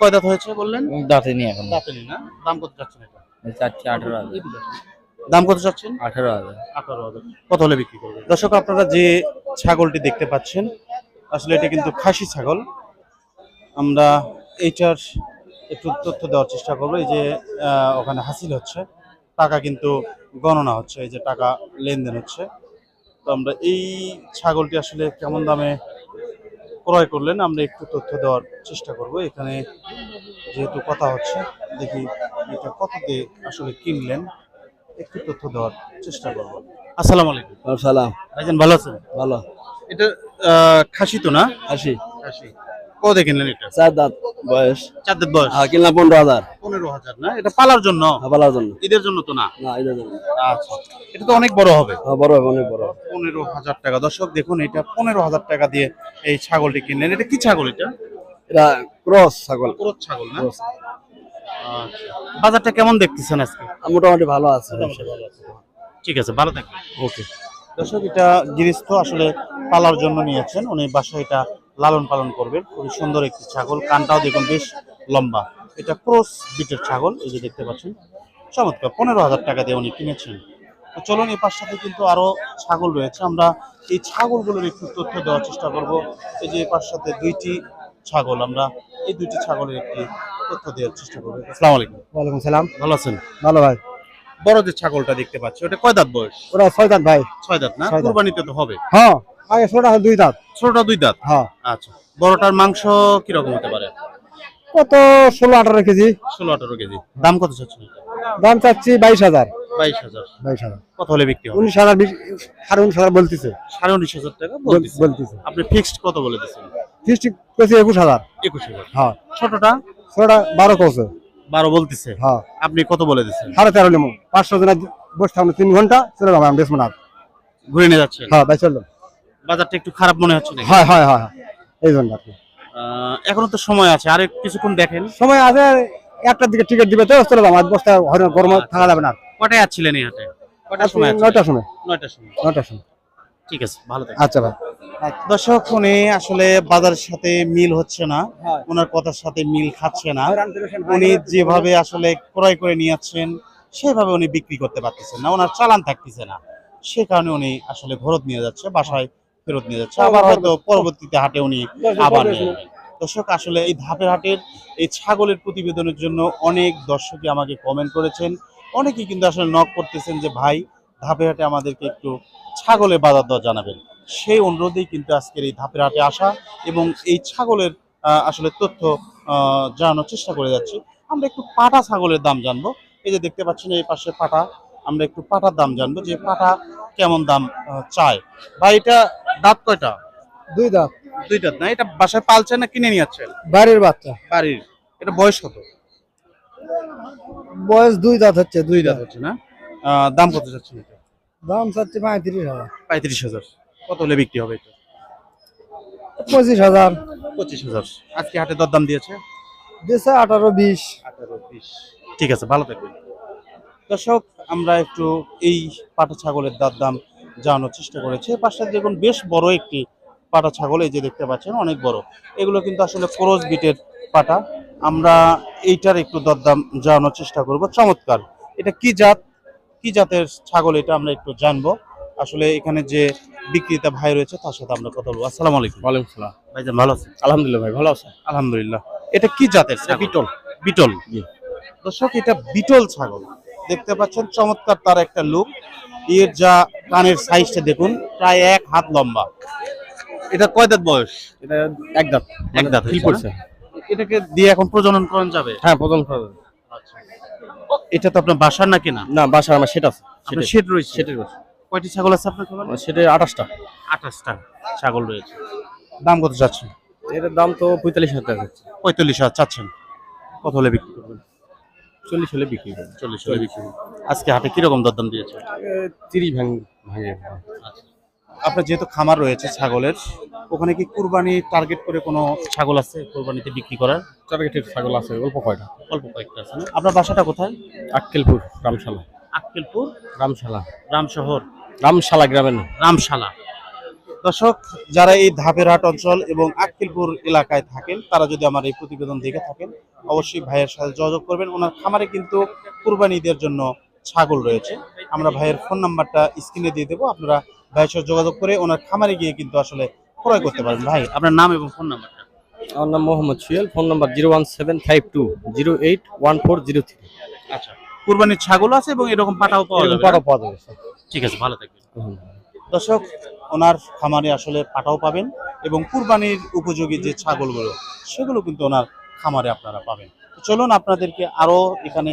কয় দাঁত হয়েছে বললেন? দাঁতে নিয়ে এখন। দাঁতেনি না? দাম কত চাচ্ছেন এটা? চারটে আঠারো হাজার। দাম কত চাচ্ছেন? আঠারো হাজার। আঠারো হাজার। কত হলে বিক্রি করবেন? দর্শক আপনারা যে ছাগলটি দেখতে পাচ্ছেন আসলে এটা কিন্তু খাসি ছাগল। আমরা এইটার একটু তথ্য দেওয়ার চেষ্টা করব। এই যে ওখানে হাসিল হচ্ছে। টাকা কিন্তু গণনা হচ্ছে। এই যে টাকা লেনদেন হচ্ছে। তো আমরা এই ছাগলটি আসলে কেমন দামে ক্রয় করলেন আমরা একটু তথ্য দেওয়ার চেষ্টা করব। এখানে যেহেতু কথা হচ্ছে দেখি এটা কত দিয়ে আসলে কিনলেন একটু তথ্য দেওয়ার চেষ্টা করব। আসসালামু আলাইকুম। সালাম। ভাইজান ভালো আছেন? ভালো। এটা আহ, খাসি তো না? খাসি। খাসি। কত কিনলেন এটা? চার দাঁত বয়স। চার দাঁত বয়স। হ্যাঁ কিনলাম পনেরো হাজার। পনেরো হাজার না? এটা পালার জন্য? পালার জন্য। ঈদের জন্য তো না? না জন্য। আচ্ছা। এটা তো অনেক বড় হবে। হ্যাঁ বড় হবে অনেক বড় পনেরো হাজার টাকা। দর্শক দেখুন এটা পনেরো হাজার টাকা দিয়ে এই ছাগলটি কিনলেন। এটা কি ছাগল এটা? এটা ক্রস ছাগল। ছাগল না? আচ্ছা। বাজারটা কেমন দেখতেছেন আজকে? মোটামুটি ভালো আছে। ঠিক আছে ভালো থাকবেন। ওকে। দর্শক এটা গৃহস্থ আসলে পালার জন্য নিয়েছেন। উনি বাসায় এটা লালন পালন করবেন। খুবই সুন্দর একটি ছাগল। কানটাও দেখুন বেশ লম্বা। এটা ক্রস বিটের ছাগল এই যে দেখতে পাচ্ছেন। চমৎকার। পনেরো হাজার টাকা দিয়ে উনি কিনেছেন। তো চলুন এই পাশটাতে কিন্তু আরও ছাগল রয়েছে। আমরা এই ছাগলগুলোর একটু তথ্য দেওয়ার চেষ্টা করব। এই যে এই পাশটাতে দুইটি ছাগল। আমরা এই দুইটি ছাগলের একটি তথ্য দেওয়ার চেষ্টা করব। আসসালামু আলাইকুম। ওয়ালাইকুম সালাম। ভালো আছেন? ভালো ভাই। বড় যে ছাগলটা দেখতে পাচ্ছি ওটা কয় দাঁত বয়স? ওরা ছয় দাঁত ভাই। ছয় দাঁত না? দাঁত। তো হবে। হ্যাঁ আগে ছোটা দুই দাঁত। ছোটটা দুই দাঁত? হ্যাঁ। আচ্ছা। বড়টার মাংস কীরকম হতে পারে? কত? ষোলো আঠারো কেজি। ষোলো আঠারো কেজি। দাম কত চাচ্ছেন? দাম চাচ্ছি বাইশ হাজার। বাইশ হাজার। বাইশ হাজার। কত হলে বিক্রি উনিশ হাজার সাড়ে উনিশ হাজার বলতেছে। সাড়ে উনিশ হাজার টাকা বলতেছে। আপনি ফিক্সড কত বলে দিচ্ছেন? কেছি একুশ হাজার। একুশ হাজার। হ্যাঁ। ছোটটা? ছোটা বারো কৌছে বারো বলতেছে। হ্যাঁ। আপনি কত বলে দিচ্ছেন? সাড়ে তেরো লিমো পাঁচশো জনের বসে থাকল তিন ঘণ্টা চলে যাব আমি ঘুরে নিয়ে যাচ্ছে হ্যাঁ ভাই বাজারটা একটু খারাপ মনে হচ্ছে নাকি? হয় হয় হয়। এই জন্য আর কি। আহ, এখনও তো সময় আছে আর কিছুক্ষণ দেখেন। সময় আছে একটার দিকে টিকিট দিবে তো চলে যাব। আজ বস্তা হরিণ গরম থাকা যাবে না কটায় আসছিলেন এই হাটে? কটার সময়? নয়টার সময়। নয়টার সময়। নয়টার সময়। ঠিক আছে ভালো থাকবেন। আচ্ছা ভাই। দর্শক উনি আসলে বাজারের সাথে মিল হচ্ছে না। হ্যাঁ। ওনার কথার সাথে মিল খাচ্ছে না। উনি যেভাবে আসলে ক্রয় করে নিয়ে যাচ্ছেন সেভাবে উনি বিক্রি করতে পারতেছেন না। ওনার চালান থাকতেছে না। সে কারণে উনি আসলে ঘরত নিয়ে যাচ্ছে বাসায় ফেরত নিয়ে যাচ্ছে। আবার হয়তো পরবর্তীতে হাটে উনি আবার নিয়ে দর্শক আসলে এই ধাপের হাটের এই ছাগলের প্রতিবেদনের জন্য অনেক দর্শকই আমাকে কমেন্ট করেছেন। অনেকেই কিন্তু আসলে নক করতেছেন যে ভাই ধাপের হাটে আমাদেরকে একটু ছাগলের বাজার দর জানাবেন। সেই অনুরোধেই কিন্তু আজকের এই ধাপের হাটে আসা এবং এই ছাগলের আসলে তথ্য আহ, জানানোর চেষ্টা করে যাচ্ছি। আমরা একটু পাটা ছাগলের দাম জানব। এই যে দেখতে পাচ্ছেন এই পাশে পাটা। আমরা একটু পাটার দাম জানব যে পাটা কেমন দাম চায়। বা এটা দাঁত কয়টা? দুই দাঁত। দুই দাঁত না? এটা বাসায় পালছে না কিনে নিয়ে যাচ্ছেন বাড়ির বাচ্চা। বাড়ির। এটা বয়স কত? বয়স দুই দাঁত হচ্ছে দুই দাঁত হচ্ছে না? দাম কত যাচ্ছে এটা? দাম চাচ্ছে পঁয়ত্রিশ হাজার। পঁয়ত্রিশ হাজার। কত হলে বিক্রি হবে এটা? পঁচিশ হাজার। পঁচিশ হাজার। আজকে হাটে দরদাম দিয়েছে? দিচ্ছে আঠারো বিশ। আঠারো বিশ। ঠিক আছে ভালো থাকবেন। দর্শক আমরা একটু এই পাটা ছাগলের দাঁত দাম জানানোর চেষ্টা করেছি। পাশে দেখুন বেশ বড় একটি পাটা ছাগল এই যে দেখতে পাচ্ছেন অনেক বড়। এগুলো কিন্তু আসলে ক্রস বিটের পাটা। আমরা এইটার একটু দরদাম জানানোর চেষ্টা করব। চমৎকার! এটা কি জাত? কি জাতের ছাগল এটা আমরা একটু জানব। আসলে এখানে যে বিক্রেতা ভাই রয়েছে তার সাথে আমরা কথা বলব। আসসালামু আলাইকুম। ওয়ালাইকুম সালাম। ভাইজান ভালো আছেন? আলহামদুলিল্লাহ ভাই ভালো আছে আলহামদুলিল্লাহ। এটা কি জাতের? বিটল। বিটল। দর্শক এটা বিটল ছাগল। দেখতে পাচ্ছেন চমৎকার তার একটা লুক এর যা কানের সাইজটা দেখুন প্রায় এক হাত লম্বা। এটা কয় দাঁত বয়স? এটা এক দাঁত। এক দাঁত ফিল করছে? এটাকে দিয়ে এখন প্রজনন করানো যাবে? হ্যাঁ প্রথম খরচ। এটা তো আপনার বাসার নাকি না? না বাসা আমার সেটা আছে। সেটাই শেড রয়েছে? সেটাই রয়েছে। কয়টি ছাগল আছে আপনার খাবার সেটা আঠাশটা। আঠাশটা ছাগল রয়েছে। দাম কত চাচ্ছেন? এটার দাম তো পঁয়তাল্লিশ হাজার টাকা। পঁয়তাল্লিশ হাজার চাচ্ছেন। কত হলে বিক্রি করবেন? চল্লিশ হলে বিক্রি করবে চল্লিশ হলে বিক্রি করবেন। আজকে হাটে কীরকম দরদাম দিয়েছে? তিরিশ ভাঙ ভাঙে। আপনার যেহেতু খামার রয়েছে ছাগলের ওখানে কি কুরবানি টার্গেট করে কোনো ছাগল আছে কুরবানিতে বিক্রি করার? টার্গেটের ছাগল আছে অল্প কয়টা? অল্প কয়েকটা আছে না? আপনার বাসাটা কোথায়? আক্কেলপুর রামশালা। আক্কেলপুর? রামশালা। রামশহর। রামশালা গ্রামের রামশালা। দর্শক যারা এই ধাপেরহাট অঞ্চল এবং আক্কিলপুর এলাকায় থাকেন তারা যদি আমার এই প্রতিবেদন দেখে থাকেন অবশ্যই ভাইয়ের সাথে যোগাযোগ করবেন। ওনার খামারে কিন্তু কুরবানিদের জন্য ছাগল রয়েছে। আমরা ভাইয়ের ফোন নাম্বারটা স্ক্রিনে দিয়ে দেবো। আপনারা ভাইয়ের সাথে যোগাযোগ করে ওনার খামারে গিয়ে কিন্তু আসলে ক্রয় করতে পারেন ভাই আপনার নাম এবং ফোন নাম্বারটা। আমার নাম Mohammad Suel. Phone number zero one seven five two zero eight one four zero three. আচ্ছা কুরবানির ছাগল আছে এবং এরকম পাটাও পাওয়া যাবে পাটা পাওয়া যাবে ঠিক আছে ভালো থাকবেন। হুম। দর্শক ওনার খামারে আসলে পাটাও পাবেন এবং কুরবানির উপযোগী যে ছাগলগুলো সেগুলো কিন্তু ওনার খামারে আপনারা পাবেন। চলুন আপনাদেরকে আরও এখানে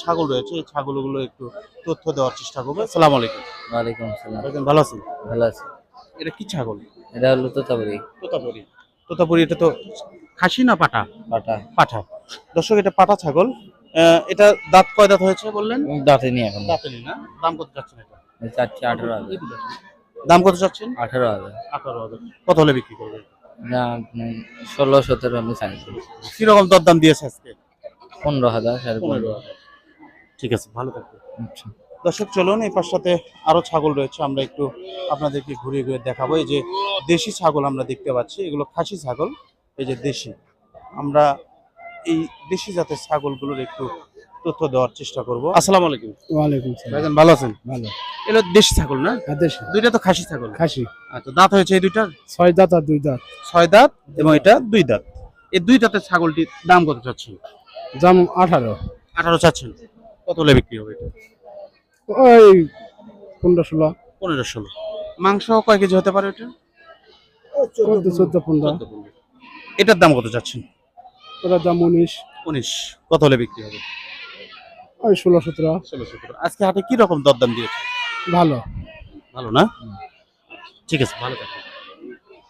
ছাগল রয়েছে। এই ছাগলগুলো একটু তথ্য দেওয়ার চেষ্টা করব। সালাম আলাইকুম। ওয়ালাইকুম আসসালাম। ভালো আছেন? ভালো আছি। এটা কি ছাগল? এটা হলো তোতাপুরি। তোতাপুরি। তোতাপুরি এটা তো খাসি না পাটা? পাটা। পাঠা দর্শক এটা পাটা ছাগল। এটা দাঁত কয় দাঁত হয়েছে বললেন? দাঁতে নি এখন। দাঁতেরই না? দাম কত চাচ্ছেন এটা? চারটে আঠারো হাজার। দাম কত চাচ্ছেন? আঠারো হাজার। আঠারো হাজার। কত হলে বিক্রি করবেন? না ষোলো সতেরো আমি চাইছি কীরকম দরদাম দিয়েছে আজকে? পনেরো হাজার সাড়ে পনেরো ঠিক আছে ভালো থাকবে আচ্ছা। দর্শক চলুন এই সাথে আরও ছাগল রয়েছে আমরা একটু আপনাদেরকে ঘুরিয়ে ঘুরে দেখাবো। এই যে দেশি ছাগল আমরা দেখতে পাচ্ছি এগুলো খাসি ছাগল এই যে দেশি। আমরা এই দেশি জাতের ছাগলগুলোর একটু তথ্য দেওয়ার চেষ্টা করব। আসসালামু আলাইকুম। ওয়ালাইকুম ভালো আছেন? ভালো। এগুলো দেশি ছাগল না? আদেশি দুইটা তো খাসি ছাগল। খাসি। আচ্ছা দাঁত হয়েছে এই দুইটার? ছয় দাঁত আর দুই দাঁত। ছয় দাঁত এবং এটা দুই দাঁত। এই দুই দাঁতের ছাগলটির দাম কত চাচ্ছেন? দাম আঠারো। আঠারো চাচ্ছেন। কত হলে বিক্রি হবে এটা? ওই পনেরো ষোলো। পনেরো ষোলো। মাংস কয় কেজি হতে পারে এটা? চোদ্দ চোদ্দ পনেরো। চোদ্দ পনেরো। এটার দাম কত চাচ্ছেন? ওটার দাম উনিশ। উনিশ। কত হলে বিক্রি হবে? ওই ষোলো সতেরো। ষোলো সতেরো। আজকে হাটে কি রকম দরদাম দিয়েছে? ভালো। ভালো না? ঠিক আছে। ভালো থাকবেন।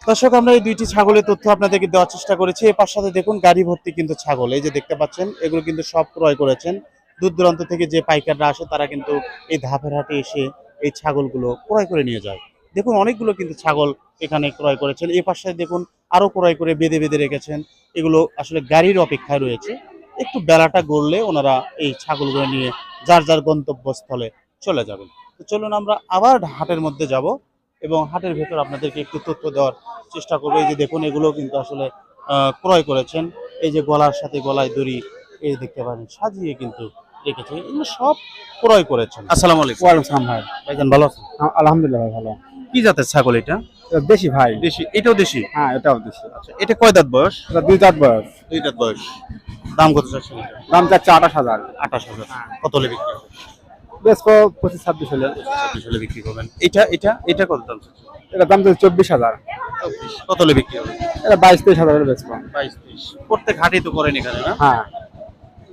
দর্শক আমরা এই দুইটি ছাগলের তথ্য আপনাদেরকে দেওয়ার চেষ্টা করেছি। এর সাথে দেখুন গাড়ি ভর্তি কিন্তু ছাগল। এই যে দেখতে পাচ্ছেন এগুলো কিন্তু সব ক্রয় করেছেন। দূর দূরান্ত থেকে যে পাইকাররা আসে তারা কিন্তু এই ধাপের হাটে এসে এই ছাগলগুলো ক্রয় করে নিয়ে যায়। দেখুন অনেকগুলো কিন্তু ছাগল এখানে ক্রয় করেছেন। এই পাশে দেখুন আরও ক্রয় করে বেঁধে বেঁধে রেখেছেন। এগুলো আসলে গাড়ির অপেক্ষায় রয়েছে। একটু বেলাটা গড়লে ওনারা এই ছাগলগুলো নিয়ে যার যার গন্তব্যস্থলে চলে যাবেন। তো চলুন আমরা আবার হাটের মধ্যে যাব এবং হাটের ভেতর আপনাদেরকে একটু তথ্য দেওয়ার চেষ্টা করব। এই যে দেখুন এগুলো কিন্তু আসলে আহ, ক্রয় করেছেন। এই যে গলার সাথে গলায় দড়ি এই দেখতে পারেন সাজিয়ে কিন্তু রেখেছে। এগুলো সব ক্রয় করেছেন। আসসালামু আলাইকুম। ওয়ালাইকুম ভাই। ভাইজান ভালো আছেন? আলহামদুলিল্লাহ ভালো। কি জাতের ছাগল এটা? দেশি ভাই। দেশি এটাও দেশি? হ্যাঁ এটাও দেশি। আচ্ছা এটা কয় দাঁত বয়স? এটা দুই দাঁত বয়স। দুই দাঁত বয়স। দাম কত চাচ্ছেন এটা? দাম যাচ্ছে আঠাশ হাজার। আঠাশ হাজার। কত হলে বিক্রি হবে? বেশ পঁচিশ ছাব্বিশ হলে। চব্বিশ হলে বিক্রি করবেন। এটা এটা এটা কত দাম এটা দাম যাচ্ছে চব্বিশ হাজার। কত হলে বিক্রি হবে? এটা বাইশ তেইশ হাজার বেচবো বাইশ তেইশ। প্রত্যেক হাটেই তো করেন এখানে না? হ্যাঁ।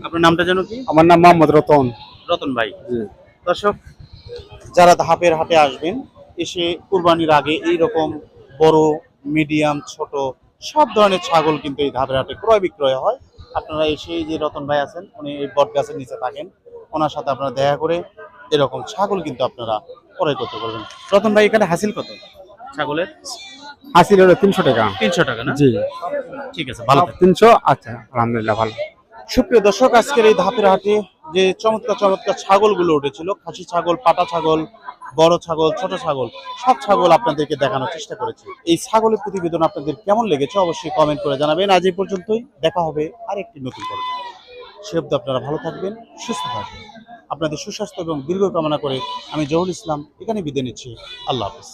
আপনার নামটা যেন কি? আমার নাম মোহাম্মদ রতন। রতন ভাই। জি। দর্শক যারা ধাপের হাটে আসবেন এসে কুরবানির আগে এই রকম বড় মিডিয়াম ছোট সব ধরনের ছাগল কিন্তু এই ধাপের হাটে ক্রয় বিক্রয় হয়। আপনারা এসে যে রতন ভাই আছেন উনি এই বট গাছের নিচে থাকেন ওনার সাথে আপনারা দেখা করে এরকম ছাগল কিন্তু আপনারা ক্রয় করতে পারবেন। রতন ভাই এখানে হাসিল কত? ছাগলের? হাসিল হলো তিনশো টাকা। তিনশো টাকা না? জি। ঠিক আছে ভালো তিনশো আচ্ছা আলহামদুলিল্লাহ ভালো। সুপ্রিয় দর্শক আজকের এই ধাপের হাটে যে চমৎকার চমৎকার ছাগলগুলো উঠেছিল খাসি ছাগল পাটা ছাগল বড় ছাগল, ছোট ছাগল, সব ছাগল আপনাদেরকে দেখানোর চেষ্টা করেছি। এই ছাগলের প্রতিবেদন আপনাদের কেমন লেগেছে অবশ্যই কমেন্ট করে জানাবেন। আজ এই পর্যন্তই, দেখা হবে আর একটি নতুন পর্ব। সে অব্দি আপনারা ভালো থাকবেন, সুস্থ থাকবেন। আপনাদের সুস্বাস্থ্য এবং দীর্ঘ কামনা করে আমি জহুল ইসলাম এখানে বিদায় নিচ্ছি। আল্লাহ হাফিজ।